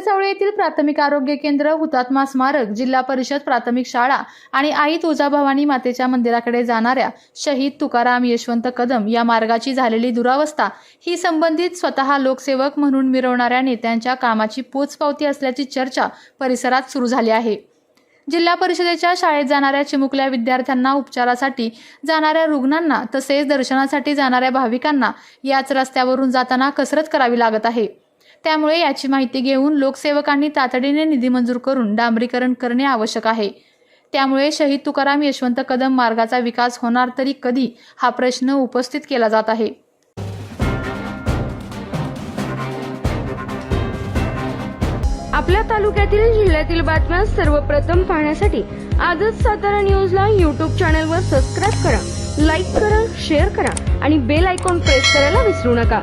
सावळे येथील प्राथमिक आरोग्य केंद्र हुतात्मा स्मारक जिल्हा परिषद प्राथमिक शाळा आणि आई तुळजाभवानी मातेच्या मंदिराकडे जाणाऱ्या शहीद तुकाराम यशवंत कदम या मार्गाची झालेली दुरावस्था ही संबंधित स्वतः लोकसेवक म्हणून मिरवणाऱ्या नेत्यांच्या कामाची पोचपावती असल्याची चर्चा परिसरात सुरू झाली आहे. जिल्हा परिषदेच्या शाळेत जाणाऱ्या चिमुकल्या विद्यार्थ्यांना उपचारासाठी जाणाऱ्या रुग्णांना तसेच दर्शनासाठी जाणाऱ्या भाविकांना याच रस्त्यावरून जाताना कसरत करावी लागत आहे. त्यामुळे याची माहिती घेऊन लोकसेवकांनी तातडीने निधी मंजूर करून डांबरीकरण करणे आवश्यक आहे. त्यामुळे शहीद तुकाराम यशवंत कदम मार्गाचा विकास होणार तरी कधी हा प्रश्न उपस्थित केला जात आहे. आपल्या तालुक्यातील जिल्ह्यातील बातम्या सर्वप्रथम पाहण्यासाठी आजच सातारा न्यूजला यूट्यूब चॅनलवर सबस्क्राईब करा लाईक करा शेअर करा आणि बेल आयकॉन प्रेस करायला विसरू नका.